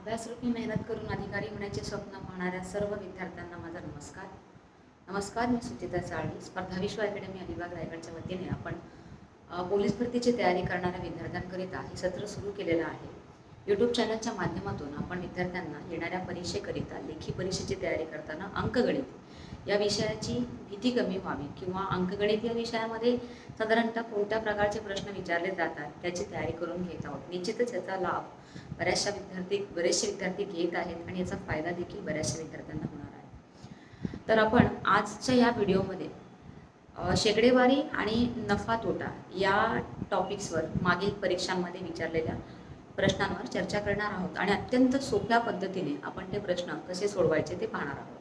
अभ्यासरूपी मेहनत करून अधिकारी होण्याचे स्वप्न पाहणाऱ्या सर्व विद्यार्थ्यांना माझा नमस्कार. नमस्कार मी सुचिता चाळी स्पर्धा विश्व अकॅडमी अलिबाग रायगडच्या वतीने आपण पोलीस भरतीची तयारी करणाऱ्या विद्यार्थ्यांकरिता हे सत्र सुरू केलेलं आहे. यूट्यूब चॅनलच्या माध्यमातून आपण विद्यार्थ्यांना येणाऱ्या परीक्षेकरिता लेखी परीक्षेची तयारी करताना अंकगणित या विषयाची भीती कमी व्हावी किंवा अंकगणित या विषयामध्ये साधारणतः कोणत्या प्रकारचे प्रश्न विचारले जातात त्याची तयारी करून घेत आहोत. निश्चितच याचा लाभ बऱ्याचशा विद्यार्थी बरेचसे विद्यार्थी घेत आहेत आणि याचा फायदा देखील बऱ्याचशा विद्यार्थ्यांना होणार आहे. तर आपण आजच्या या व्हिडिओमध्ये शेकडेवारी आणि नफा तोटा या टॉपिक्सवर मागील परीक्षांमध्ये विचारलेल्या प्रश्नांवर चर्चा करणार आहोत आणि अत्यंत सोप्या पद्धतीने आपण ते प्रश्न कसे सोडवायचे ते पाहणार आहोत.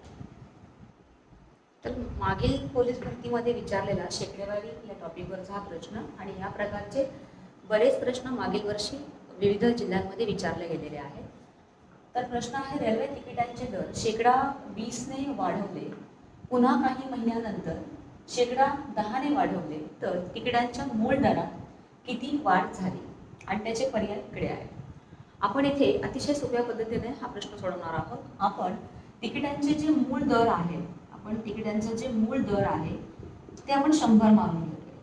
तर मागील पोलीस भरतीमध्ये विचारलेला शेकडेवारी या टॉपिकवरचा हा प्रश्न आणि या प्रकारचे बरेच प्रश्न मागील वर्षी विविध जिल्ह्यांमध्ये विचारले गेलेले आहेत. तर प्रश्न आहे रेल्वे तिकिटांचे दर शेकडा वीसने वाढवले. पुन्हा काही महिन्यानंतर शेकडा दहाने वाढवले तर तिकिटांच्या मूळ दरात किती वाढ झाली? आणि त्याचे पर्याय इकडे आहे आपण इथे अतिशय सोप्या पद्धतीने हा प्रश्न सोडवणार आहोत. आपण तिकिटांचे जे मूळ दर आहे आपण तिकिटांचं जे मूळ दर आहे ते आपण शंभर मागून घेतोय.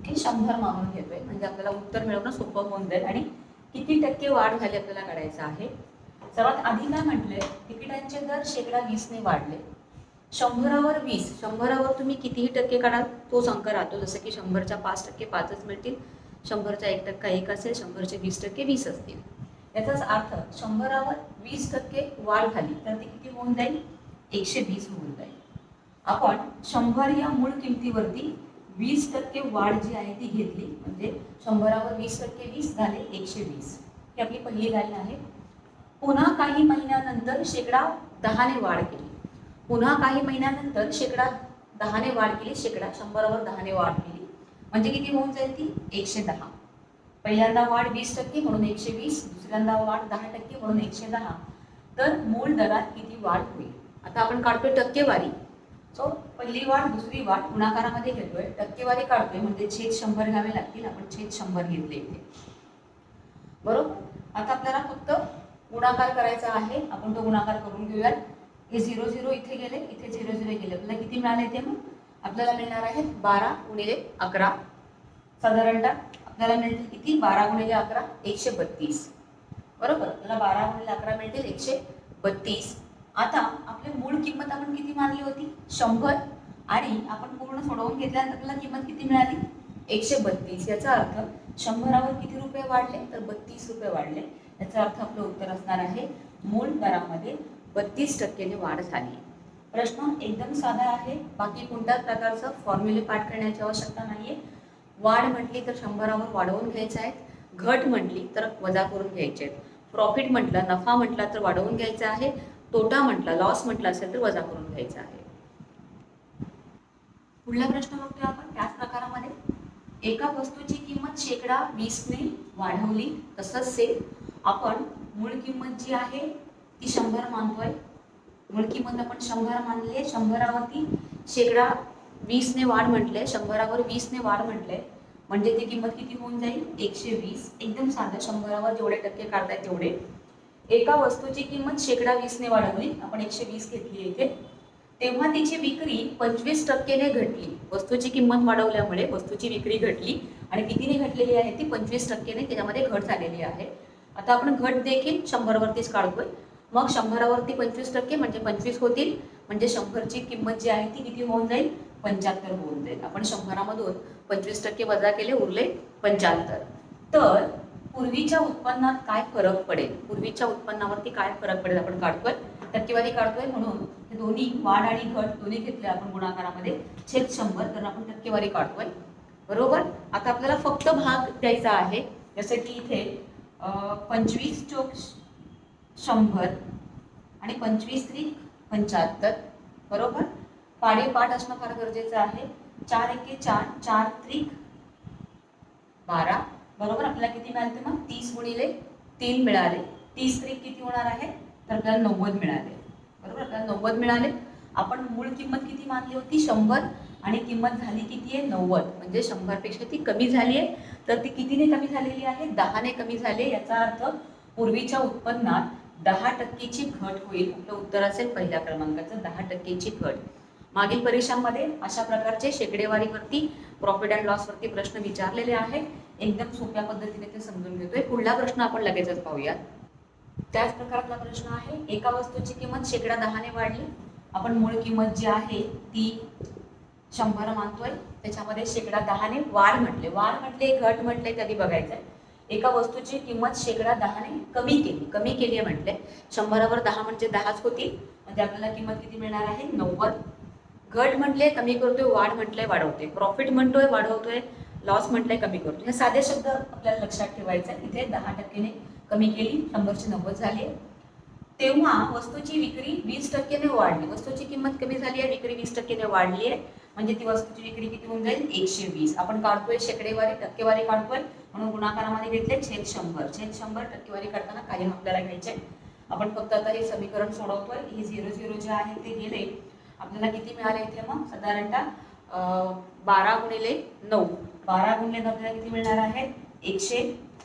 ओके? शंभर मागून घेतोय. म्हणजे आपल्याला उत्तर मिळवणं सोपं होऊन जाईल. आणि किती टक्के वाढ झाली आपल्याला काढायचं आहे? सर्वात आधी काय म्हटलंय? तिकिटांचे दर शेकडा वीसने वाढले. शंभरावर वीस. शंभरावर तुम्ही कितीही टक्के काढाल तोच अंक राहतो. जसं की शंभरच्या पाच टक्के पाचच मिळतील. शंभरचा एक टक्का एक असेल शंभरचे वीस टक्के वीस असतील. याचाच अर्थ शंभरावर वीस टक्के वाढ झाली तर ती किती होऊन जाईल? एकशे वीस होऊन जाईल आपण शंभर या मूळ किमतीवरती वीस टक्के वाढ जी आहे ती घेतली म्हणजे शंभरावर वीस टक्के वीस झाले एकशे वीस. ही आपली पहिली लाईन आहे. पुन्हा काही महिन्यानंतर शेकडा दहाने वाढ केली. पुन्हा काही महिन्यानंतर शेकडा दहाने वाढ केली शेकडा शंभरावर दहाने वाढ केली. म्हणजे किती होऊन जाईल ती? एकशे दहा. पहिल्यांदा वाढ वीस टक्के म्हणून एकशे वीस दुसऱ्यांदा वाढ दहा टक्के म्हणून एकशे दहा. तर मूळ दरात किती वाढ होईल? आता आपण काढतोय टक्केवारी. सो पहिली वाढ दुसरी वाट गुणाकारामध्ये घेतोय. टक्केवारी काढतोय म्हणजे छेद शंभर घ्यावे लागतील. आपण छेद शंभर घेतले इथे. बरोबर? आता आपल्याला फक्त गुणाकार करायचा आहे. आपण तो गुणाकार करून घेऊयात. हे झिरो झिरो इथे गेले. इथे झिरो झिरो गेले. आपल्याला किती मिळाले ते मग? आपल्याला मिळणार आहेत बारा गुणिले अकरा. साधारणतः आपल्याला मिळतील किती? बारा गुणिले अकरा एकशे बत्तीस. बरोबर? आपल्याला बारा गुणिले अकरा मिळतील एकशे बत्तीस. आता आपली मूळ किंमत आपण किती मानली होती? शंभर. आणि आपण पूर्ण सोडवून घेतल्यानंतर आपल्याला किंमत किती मिळाली? एकशे बत्तीस. याचा अर्थ शंभरावर किती रुपये वाढले? तर बत्तीस रुपये वाढले. याचा अर्थ आपलं उत्तर असणार आहे मूळ दरामध्ये बत्तीस टक्क्याने वाढ झाली. प्रश्न एकदम साधा आहे. बाकी कोणत्याच प्रकारचं फॉर्म्युले पाठ करण्याची आवश्यकता नाहीये. वाढ म्हटली तर शंभरावर वाढवून घ्यायचे आहे घट म्हटली तर वजा करून घ्यायचे आहेत. प्रॉफिट म्हटलं नफा म्हटला तर वाढवून घ्यायचा आहे. तोटा म्हटला लॉस म्हटला असेल तर वजा करून घ्यायचा आहे. पुढला प्रश्न बघतोय आपण त्याच प्रकारामध्ये. एका वस्तूची किंमत शेकडा वीसने वाढवली तसंच सेल आपण मूळ किंमत जी आहे ती शंभर मानतोय. मूळ किंमत आपण शंभर मानले शंभरावरती शेकडा वीसने वाढ म्हटले शंभरावर वीसने वाढ म्हटले म्हणजे ती किंमत किती होऊन जाईल? एकशे वीस. एकदम साधं शंभरावर जेवढे टक्के काढताय तेवढे. एका वस्तूची किंमत शेकडा वीसने वाढवली. आपण एकशे वीस घेतली इथे. तेव्हा तिची विक्री पंचवीस टक्केने घटली. वस्तूची किंमत वाढवल्यामुळे वस्तूची विक्री घटली. आणि कितीने घटलेली आहे ती पंचवीस टक्केने त्याच्यामध्ये घट झालेली आहे. आता आपण घट देखील शंभरवरतीच काढतोय. मग शंभरावरती पंचवीस टक्के म्हणजे पंचवीस होतील. म्हणजे शंभरची किंमत जी आहे ती किती होऊन जाईल? पंच्याहत्तर होऊन जाईल. आपण शंभरामधून पंचवीस टक्के वजा केले उरले पंच्याहत्तर. तर पूर्वीच्या उत्पन्नात काय फरक पडेल? पूर्वीच्या उत्पन्नावरती काय फरक पडेल आपण काढतोय? टक्केवारी काढतोय म्हणून हे दोन्ही वाढ आणि घट दोन्ही घेतले आपण गुणाकारामध्ये. छेद शंभर तर आपण टक्केवारी काढतोय. बरोबर? आता आपल्याला फक्त भाग द्यायचा आहे. जसं की इथे पंचवीस चोक शंभर आणि पंचवीस त्रिक पंच्याहत्तर. बरोबर? पाडेपाठ असणं फार गरजेचं आहे. चार एके चार चार त्रिक बारा. बरोबर? आपल्याला किती मिळाले मग? तीस गुणिले तीन मिळाले. तीस त्रिक किती होणार आहे? तर आपल्याला नव्वद मिळाले. बरोबर? आपल्याला नव्वद मिळाले. आपण मूळ किंमत किती मानली होती? शंभर. आणि किंमत झाली किती आहे? नव्वद. म्हणजे शंभरपेक्षा ती कमी झाली आहे. तर ती कितीने कमी झालेली आहे? दहाने कमी झाली आहे. याचा अर्थ पूर्वीच्या उत्पन्नात दहा टक्केची घट होईल. आपलं उत्तर असेल पहिल्या क्रमांकाचं दहा टक्केची घट. मागील परीक्षांमध्ये अशा प्रकारचे शेकडेवारीवरती प्रॉफिट अँड लॉसवरती प्रश्न विचारलेले आहेत. एकदम सोप्या पद्धतीने ते समजून घेतोय. पुढला प्रश्न आपण लगेचच पाहूयात. त्याच प्रकारातला प्रश्न आहे. एका वस्तूची किंमत शेकडा दहाने वाढली. आपण मूळ किंमत जी आहे ती शंभर मानतोय. त्याच्यामध्ये शेकडा दहाने वाढ म्हटले. वाढ म्हटले घट म्हटले कधी बघायचंय? एका वस्तूची किंमत शेकडा दहाने कमी केली. कमी केली आहे म्हटले. शंभरावर दहा म्हणजे दहाच होती. म्हणजे आपल्याला किंमत किती मिळणार आहे? नव्वद. घट म्हटले कमी करतोय वाढ म्हटलंय वाढवतोय. प्रॉफिट म्हणतोय वाढवतोय. लॉस म्हटलंय कमी करतो हे साधे शब्द आपल्याला लक्षात ठेवायचा आहे. इथे दहा टक्केने कमी केली शंभरशे नव्वद झाली. तेव्हा वस्तूची विक्री वीस टक्क्याने वाढली. वस्तूची किंमत कमी झाली आहे विक्री वीस टक्क्याने वाढली आहे. म्हणजे ती वस्तूची विक्री किती होऊन जाईल? एकशे वीस. आपण काढतोय शेकडेवारी टक्केवारी काढतोय म्हणून गुणाकारामध्ये घेतले छेद शंभर. छेद शंभर टक्केवारी काढताना कायम आपल्याला घ्यायचे आपण फक्त आता हे समीकरण सोडवतोय. हे झिरो झिरो जे आहे ते गेले. आपल्याला किती मिळाले इथे मग? साधारणतः बारा गुणिले नऊ. बारा गुणिले नऊ आपल्याला किती मिळणार आहे? एकशे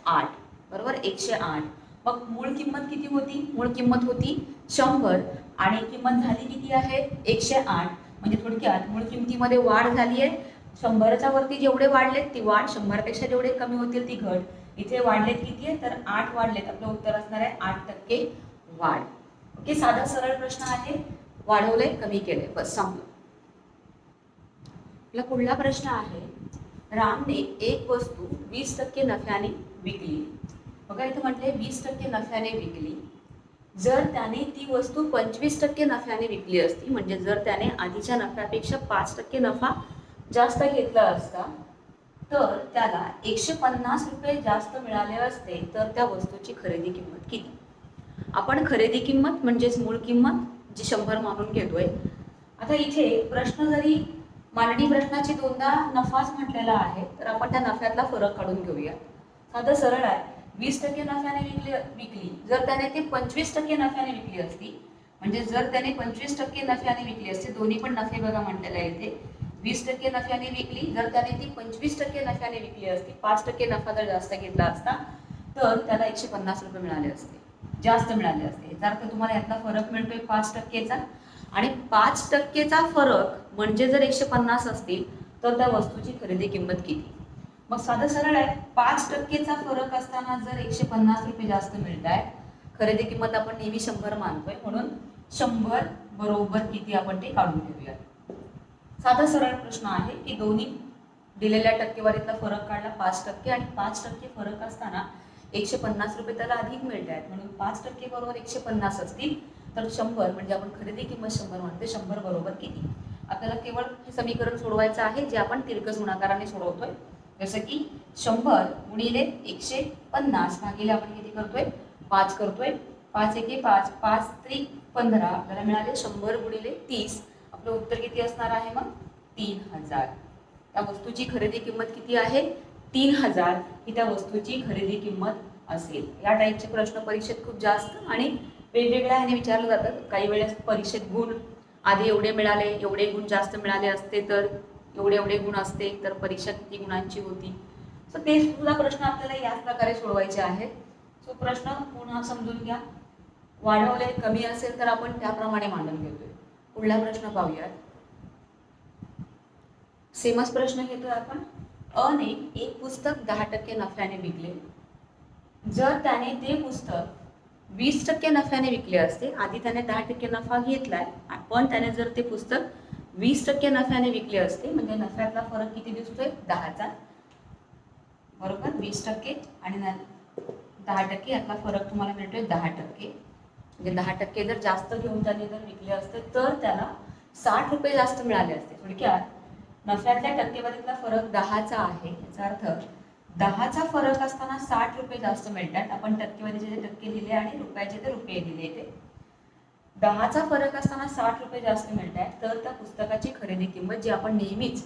आठ. बरोबर? एकशे आठ. मग मूळ किंमत किती होती? मूळ किंमत होती शंभर. आणि किंमत झाली किती आहे? एकशे आठ. म्हणजे थोडक्यात मूळ किमतीमध्ये वाढ झाली आहे. शंभरच्या वरती जेवढे वाढलेत ती वाढ शंभरपेक्षा जेवढे कमी होतील ती घट. इथे वाढलेत किती आहे? तर आठ वाढलेत. आपलं उत्तर असणार आहे आठ टक्के वाढ. ओके साधा सरळ प्रश्न आहे. वाढवले कमी केले बस संपलं. आपला पुढला प्रश्न आहे रामने एक वस्तू वीस टक्के नफ्याने विकली. बघा इथं म्हटले वीस टक्के नफ्याने विकली. जर त्याने ती वस्तू पंचवीस टक्के नफ्याने विकली असती म्हणजे जर त्याने आधीच्या नफ्यापेक्षा पाच टक्के नफा जास्त घेतला असता तर त्याला एकशे पन्नास रुपये जास्त मिळाले असते तर त्या वस्तूची खरेदी किंमत किती? आपण खरेदी किंमत म्हणजेच मूळ किंमत जी शंभर मानून घेतोय. आता इथे प्रश्न जरी मांडणी प्रश्नाची दोनदा नफाच म्हटलेला आहे तर आपण त्या नफ्यातला फरक काढून घेऊया. साधं सरळ आहे. वीस टक्के नफ्याने विकली विकली. जर त्याने ती पंचवीस टक्के नफ्याने विकली असती म्हणजे जर त्याने पंचवीस टक्के नफ्याने विकली असती दोन्ही पण नफे बघा म्हटलेला येते वीस टक्के नफ्याने विकली जर त्याने ती पंचवीस टक्के नफ्याने विकली असती पाच टक्के नफा जर जास्त घेतला असता तर त्याला एकशे पन्नास रुपये मिळाले असते. जास्त मिळाले असते. याचा अर्थ तुम्हाला यातला फरक मिळतोय पाच टक्केचा. आणि पाच टक्केचा फरक म्हणजे जर एकशे पन्नास असतील तर त्या वस्तूची खरेदी किंमत किती? मग साधं सरळ आहे. पाच टक्केचा फरक असताना जर एकशे पन्नास रुपये जास्त मिळत आहे खरेदी किंमत आपण नेहमी शंभर मानतोय. म्हणून शंभर बरोबर किती आपण ते काढून घेऊया साधा सरळ प्रश्न आहे की दोन्ही दिलेल्या टक्केवारीतला फरक काढला पाच टक्के आणि पाच टक्के फरक असताना एकशे पन्नास रुपये त्याला अधिक मिळत आहेत म्हणून पाच टक्के बरोबर एकशे पन्नास असतील तर शंभर म्हणजे आपण खरेदी किंमत शंभर म्हणते शंभर बरोबर किती? आपल्याला केवळ हे समीकरण सोडवायचं आहे जे आपण तिरकस गुणाकाराने सोडवतोय. जसं की शंभर गुणिले एकशे पन्नास भागिले आपण किती करतोय? पाच करतोय. पाच एके पाच पाच त्रिक पंधरा आपल्याला मिळाले शंभर गुणिले तीस. आपलं उत्तर किती असणार आहे मग? तीन हजार. त्या वस्तूची खरेदी किंमत किती आहे? तीन हजार. ही त्या वस्तूची खरेदी किंमत असेल. या टाईपचे प्रश्न परीक्षेत खूप जास्त आणि वेगवेगळ्या ह्याने विचारलं जातं. काही वेळेस परीक्षेत गुण आधी एवढे मिळाले एवढे गुण जास्त मिळाले असते तर एवढे एवढे गुण असते तर परीक्षा किती गुणांची होती. सो ते सुद्धा प्रश्न आपल्याला याच प्रकारे सोडवायचे आहेत. सो प्रश्न पुन्हा समजून घ्या. वाढवले कमी असेल तर आपण त्याप्रमाणे मांडून घेतोय. पुढला प्रश्न पाहूयात. सेमच प्रश्न घेतोय आपण. अने एक पुस्तक दहा टक्के नफ्याने विकले. जर त्याने ते पुस्तक वीस टक्के नफ्याने विकले असते. आधी त्याने दहा टक्के नफा घेतलाय पण त्याने जर ते पुस्तक वीस टक्के नफ्याने विकले असते म्हणजे नफ्यातला फरक किती दिसतोय? दहाचा. बरोबर? वीस टक्के आणि न- दहा टक्के यातला फरक तुम्हाला मिळतोय दहा टक्के. म्हणजे दहा टक्के जर जास्त घेऊन त्याने जर विकले असते तर त्याला साठ रुपये जास्त मिळाले असते. थोडक्यात नफ्यातल्या टक्केवारीतला फरक दहाचा आहे याचा अर्थ दहाचा फरक असताना साठ रुपये जास्त मिळतात. आपण टक्केवारीचे जे टक्के दिले आणि रुपयाचे ते रुपये दिले ते दहाचा फरक असताना साठ रुपये जास्त मिळतात. तर त्या पुस्तकाची खरेदी किंमत जी आपण नेहमीच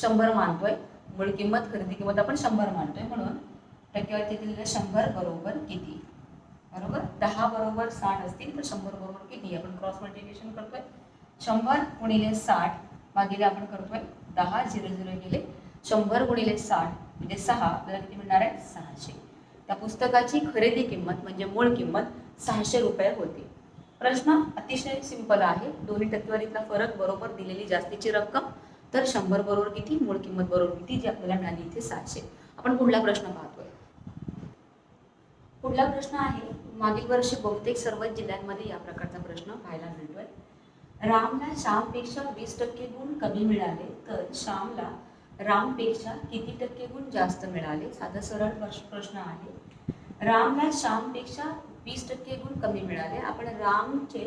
शंभर मानतोय मूळ किंमत खरेदी किंमत आपण शंभर मानतोय म्हणून टक्केवारी दिलेलं शंभर बरोबर किती? बरोबर? दहा बरोबर साठ असतील तर शंभर बरोबर किती? आपण क्रॉस मल्टिप्लिकेशन करतोय. शंभर गुणिले साठ मागेले आपण करतोय दहा झिरो झिरो गेले शंभर गुणिले साठ म्हणजे सहा आपल्याला किती मिळणार आहे? सहाशे. त्या पुस्तकाची खरेदी किंमत म्हणजे मूळ किंमत सहाशे रुपये होती. प्रश्न अतिशय सिंपल आहे. दोन्ही टक्केवारीतला फरक बरोबर दिलेली जास्तीची रक्कम तर शंभर बरोबर किती मूळ किंमत बरोबर किती जी आपल्याला मिळाली इथे सहाशे. आपण पुढला प्रश्न पाहतोय. पुढला प्रश्न आहे मागील वर्षी बहुतेक सर्वच जिल्ह्यांमध्ये या प्रकारचा प्रश्न पाहायला मिळतोय. रामला श्यामपेक्षा वीस टक्के गुण कमी मिळाले तर श्यामला रामपेक्षा किती टक्के गुण जास्त मिळाले? साधा सरळ प्रश्न आहे. रामला श्यामपेक्षा वीस टक्के गुण कमी मिळाले. आपण रामचे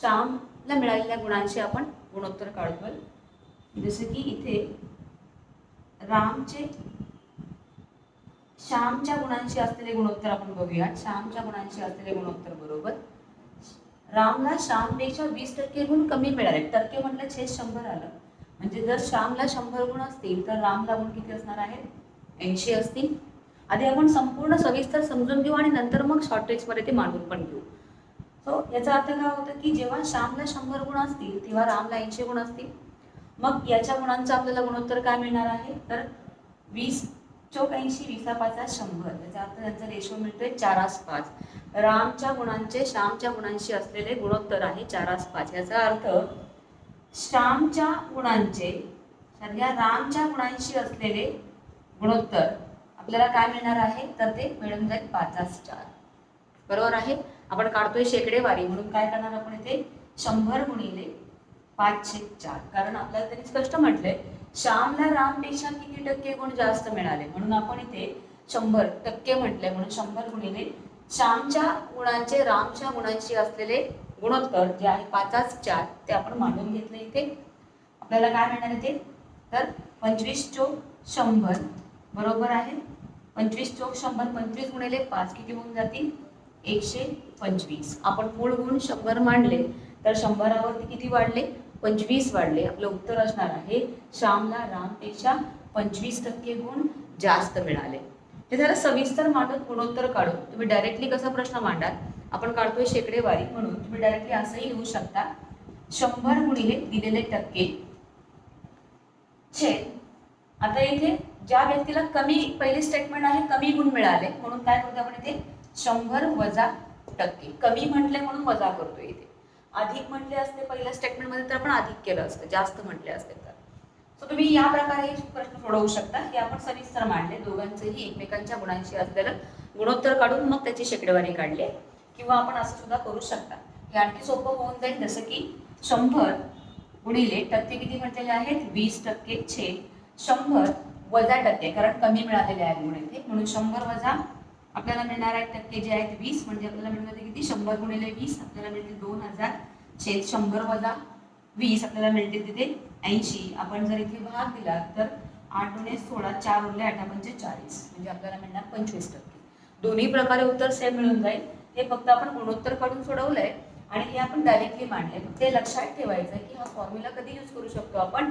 श्यामला मिळालेल्या गुणांशी आपण गुणोत्तर काढतोय. जसं की इथे रामचे श्यामच्या गुणांशी असलेले गुणोत्तर आपण बघूया श्यामच्या गुणांशी असलेले गुणोत्तर बरोबर. रामला श्यामपेक्षा वीस टक्के गुण कमी मिळाले. टक्के म्हटलं छेद शंभर आलं. म्हणजे जर श्यामला शंभर गुण असतील तर रामला गुण किती असणार आहेत? ऐंशी असतील. आधी आपण संपूर्ण सविस्तर समजून घेऊ आणि नंतर मग शॉर्टेजमध्ये ते मांडून पण घेऊ. सो याचा अर्थ काय होतं की जेव्हा श्यामला शंभर गुण असतील तेव्हा रामला ऐंशी गुण असतील. मग याच्या गुणांचं आपल्याला गुणोत्तर काय मिळणार आहे? तर वीस चौक ऐंशी वीसा पाचा शंभर. त्याचा अर्थ त्यांचा रेशो मिळतोय चारास पाच. रामच्या गुणांचे श्यामच्या गुणांशी असलेले गुणोत्तर आहे चारास पाच. याचा अर्थ श्यामच्या गुणांचे सध्या रामच्या गुणांशी असलेले गुणोत्तर आपल्याला काय मिळणार आहे? तर ते मिळून जाईल पाचास चार बरोबर आहे? आपण काढतोय शेकडेवारी म्हणून काय करणार आपण इथे? शंभर गुणिले पाचशे चार. कारण आपल्याला त्यांनी स्पष्ट म्हटलंय श्यामला रामपेक्षा किती टक्के गुण जास्त मिळाले? म्हणून आपण इथे शंभर टक्के म्हटले म्हणून शंभर गुणिले श्यामच्या गुणांचे रामच्या गुणांशी असलेले गुणोत्तर जे आहे पाचाच चार ते आपण मांडून घेतलं इथे. आपल्याला काय मिळणार इथे? तर पंचवीस चोक शंभर बरोबर आहे? पंचवीस चोक शंभर पंचवीस गुणिले पाच किती होऊन जातील? एकशे पंचवीस. आपण मूळ गुण शंभर मांडले तर शंभरावरती किती वाढले? पंचवीस वाढले. आपलं उत्तर असणार आहे श्यामला रामपेक्षा पंचवीस टक्के गुण जास्त मिळाले. ते जरा सविस्तर मांडून गुणोत्तर काढून तुम्ही डायरेक्टली कसा प्रश्न मांडाल? आपण काढतोय शेकडेवारी म्हणून तुम्ही डायरेक्टली असंही लिहू शकता शंभर गुणिले दिलेले टक्के. छेद आता इथे ज्या व्यक्तीला कमी पहिले स्टेटमेंट आहे कमी गुण मिळाले म्हणून काय करतो आपण इथे? शंभर वजा टक्के. कमी म्हटले म्हणून वजा करतोय इथे. अधिक म्हटले असते पहिल्या स्टेटमेंटमध्ये तर आपण अधिक केलं असतं जास्त म्हटले असते तर. सो तुम्ही या प्रकारे प्रश्न सोडवू शकता. हे आपण सविस्तर मांडले. दोघांचेही एकमेकांच्या गुणांशी असलेलं गुणोत्तर काढून मग त्याची शेकडेवारी काढली. किंवा आपण असं सुद्धा करू शकता. हे आणखी सोपं होऊन जाईल जसं की शंभर गुणिले टक्के किती म्हटलेले आहेत? वीस टक्के छेद. शंभर वजा टक्के कारण कमी मिळालेले आहेत गुण इथे. म्हणून शंभर वजा आपल्याला मिळणार आहेत टक्के जे आहेत वीस म्हणजे आपल्याला मिळणार किती? शंभर गुणिले वीस आपल्याला मिळतील दोन हजार छेद. शंभर वजा वीस आपल्याला मिळतील तिथे ऐंशी. आपण जर इथे भाग दिला तर आठ गुणे सोळा चार उरले आठ म्हणजे चाळीस म्हणजे आपल्याला मिळणार पंचवीस टक्के. दोन्ही प्रकारे उत्तर सेम मिळून जाईल. हे फक्त आपण गुणोत्तर काढून सोडवलंय आणि हे आपण डायरेक्टली मांडले ते लक्षात ठेवायचं की हा फॉर्म्युला कधी यूज करू शकतो आपण.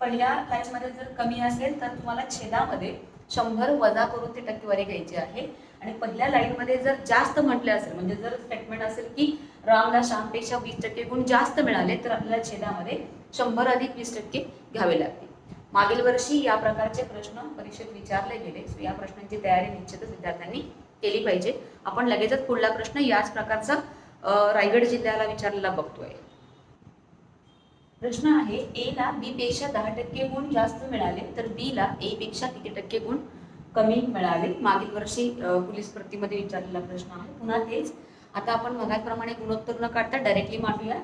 पहिल्या लाईनमध्ये जर कमी असेल तर तुम्हाला छेदामध्ये शंभर वजा करून ती टक्केवारी घ्यायची आहे. आणि पहिल्या लाईनमध्ये जर जास्त म्हटले असेल म्हणजे जर स्टेटमेंट असेल की रामला श्यामपेक्षा वीस टक्के गुण जास्त मिळाले तर आपल्याला छेदामध्ये शंभर अधिक वीस टक्के घ्यावे लागतील. मागील वर्षी या प्रकारचे प्रश्न परीक्षेत विचारले गेले. सो या प्रश्नांची तयारी निश्चितच विद्यार्थ्यांनी केली पाहिजे. आपण लगेचच पुढला प्रश्न याच प्रकारचा रायगड जिल्ह्याला विचारलेला बघतोय. प्रश्न आहे ए ला बी पेक्षा दहा टक्के गुण जास्त मिळाले तर बी ला ए पेक्षा किती टक्के गुण कमी मिळाले? मागील वर्षी पोलीस भरतीमध्ये विचारलेला प्रश्न आहे. पुन्हा तेच. आता आपण मगाप्रमाणे गुणोत्तर न काढता डायरेक्टली मांडूया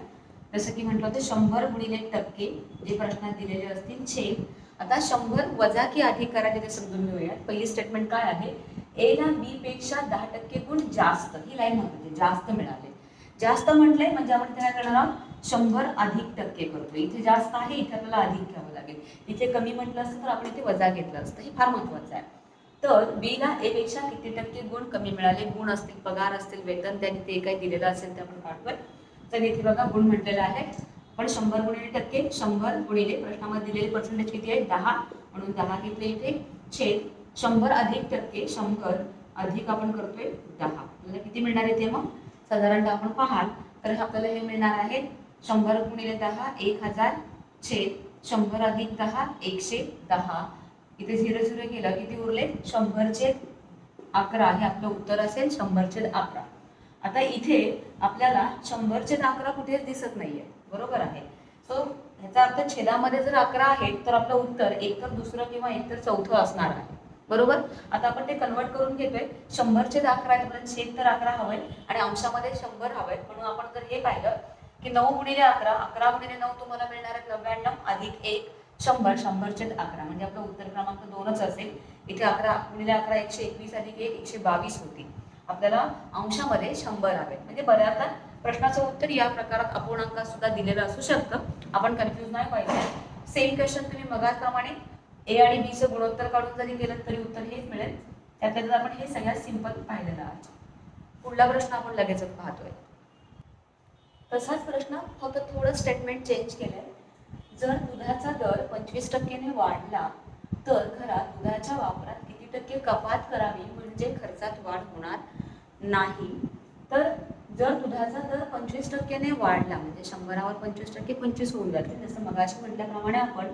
जसं की म्हटलं होतं शंभर गुणिले टक्के जे प्रश्नात दिलेले असतील छेद आता शंभर वजा की अधिक करायचे तिथे समजून घेऊयात. पहिली स्टेटमेंट काय आहे? ए ला बी पेक्षा दहा टक्के गुण जास्त. ही लाईन म्हणते जास्त मिळाले. जास्त म्हटलंय म्हणजे आपण इथे काय करणार आहोत? शंभर अधिक टक्के करतोय. इथे जास्त आहे इथे आपल्याला अधिक घ्यावं लागेल. इथे कमी म्हटलं असतं तर आपण इथे वजा घेतलं असतं. हे फार महत्वाचं आहे. तर बी ला ए पेक्षा किती टक्के गुण कमी मिळाले? गुण असतील पगार असतील वेतन त्यांनी ते काही दिलेलं असेल ते आपण पाठवत तर इथे बघा गुण म्हटलेलं आहे. पण शंभर गुणिले टक्के शंभर गुणिले प्रश्नामध्ये दिलेले पर्सेंटेज किती आहे? दहा. म्हणून दहा घेतले इथे. छेद शंभर अधिक टक्के शंभर अधिक आपण करतोय दहा. आपल्याला किती मिळणार आहे ते मग? साधारणतः आपण पाहाल. तर आपल्याला हे मिळणार आहे शंभर गुणिले दहा एक हजार छेद शंभर अधिक दहा एकशे दहा. इथे झिरो झिरो केलं किती उरले? शंभरचे अकरा. हे आपलं उत्तर असेल शंभर छेद अकरा. आता इथे आपल्याला शंभर छेद अकरा कुठेच दिसत नाहीये. बरोबर आहे. सो ह्याचा अर्थ छेदामध्ये जर अकरा आहे तर आपलं उत्तर एकतर दुसरं किंवा एकतर चौथं असणार आहे. बरोबर? आता आपण ते कन्वर्ट करून घेतोय. शंभरचे छेद अकरा आहे शेक तर अकरा हवंय आणि अंशामध्ये शंभर हवंय. म्हणून आपण जर हे पाहिलं की नऊ गुणिले अकरा अकरा गुणिले नऊ तुम्हाला मिळणार आहे नव्याण्णव अधिक एक. शंभर शंभरचे अकरा. म्हणजे आपलं उत्तर क्रमांक दोनच असेल. इथे अकरा गुणिले अकरा एकशे एकवीस अधिक एक एकशे बावीस होती. आपल्याला अंशामध्ये शंभर हवे. म्हणजे बऱ्याचदा प्रश्नाचं उत्तर या प्रकारात अपूर्णांकात सुद्धा दिलेलं असू शकतं. आपण कन्फ्यूज नाही पाहिजे सेम क्वेश्चन तुम्ही मगाचप्रमाणे ए आणि बी चं गुणोत्तर काढून जरी केलं तरी उत्तर हेच मिळेल. त्यातल्या आपण हे सगळ्यात सिंपल पाहिलेलं आहे. पुढला प्रश्न आपण लगेचच पाहतोय. तसाच प्रश्न फक्त थोडं स्टेटमेंट चेंज केलंय. जर दुधाचा दर पंचवीस टक्क्याने वाढला तर घरात दुधाच्या वापरात किती टक्के कपात करावी म्हणजे खर्चात वाढ होणार नाही. तर जर दुधाचा दर पंचवीस टक्क्याने वाढला म्हणजे शंभरावर पंचवीस टक्के पंचवीस होऊन जाते जसं मगाशी म्हटल्याप्रमाणे आपण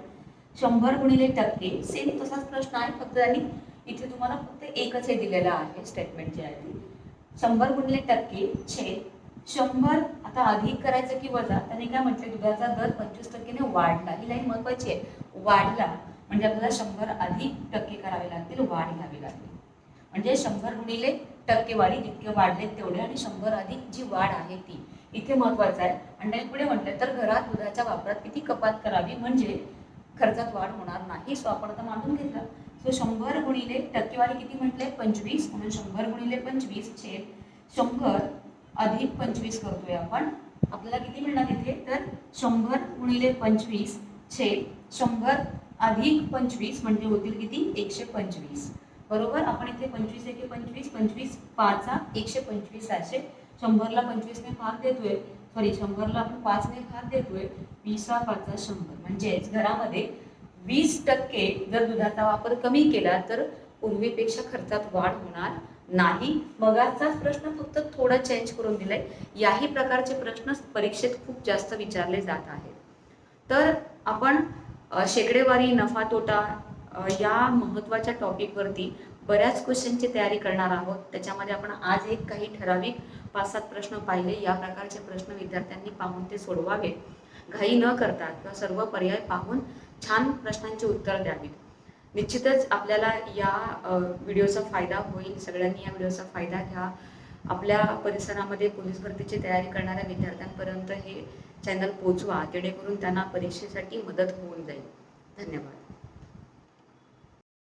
शंभर गुणिले टक्के. सेम तसाच प्रश्न आहे फक्त त्यांनी इथे तुम्हाला फक्त एकच हे दिलेलं आहे स्टेटमेंट जे आहे ते. शंभर गुणिले टक्के छेद. शंभर आता अधिक करायचं की वजा? त्याने काय म्हटलं? दुधाचा दर पंचवीस टक्केने वाढला. ही लाईन महत्वाची आहे. वाढला म्हणजे आपल्याला शंभर अधिक टक्के करावे लागतील वाढ घ्यावी लागतील म्हणजे शंभर गुणिले टक्केवारी जितके वाढले तेवढे आणि शंभर अधिक जी वाढ आहे ती. इथे महत्वाचं आहे. आणि पुढे म्हटलं तर घरात दुधाच्या वापरात किती कपात करावी? म्हणजे खर्चात वाढ होणार नाही सो आपण आता मांडून घेतला. सो शंभर गुणिले टक्केवारी किती म्हटले? पंचवीस म्हणून शंभर गुणिले पंचवीस छेद शंभर अधिक पंचवीस करतोय आपण. आपल्याला किती मिळणार इथे? तर शंभर गुणिले पंचवीस छेद शंभर अधिक पंचवीस म्हणजे होतील किती? एकशे पंचवीस. बरोबर? आपण इथे पंचवीस एके पंचवीस पंचवीस पाचा एकशे पंचवीस असे. शंभरला पंचवीसने भाग देतोय. सॉरी शंभरला आपण पाचने भाग देतोय. वीसा पाचा शंभर. म्हणजेच घरामध्ये वीस टक्के जर दुधाचा वापर कमी केला तर पूर्वीपेक्षा खर्चात वाढ होणार नाही. मगाचाच प्रश्न फक्त थोडा चेंज करून दिलाय. याही प्रकारचे प्रश्न परीक्षेत खूप जास्त विचारले जात आहेत. तर आपण शेकडेवारी नफा तोटा या महत्त्वाच्या टॉपिकवरती बऱ्याच क्वेश्चनची तयारी करणार आहोत. त्याच्यामध्ये आपण आज एक काही ठराविक पाच सात प्रश्न पाहिले. या प्रकारचे प्रश्न विद्यार्थ्यांनी पाहून ते सोडवावे घाई न करता किंवा सर्व पर्याय पाहून छान प्रश्नांची उत्तर द्यावीत निश्चितच आपल्याला या व्हिडिओचा फायदा होईल. सगळ्यांनी या व्हिडिओचा फायदा घ्या. आपल्या परिसरामध्ये पोलीस भरतीची तयारी करणाऱ्या विद्यार्थ्यांपर्यंत हे चॅनल पोचवा जेणेकरून त्यांना परीक्षेसाठी मदत होऊन जाईल. धन्यवाद.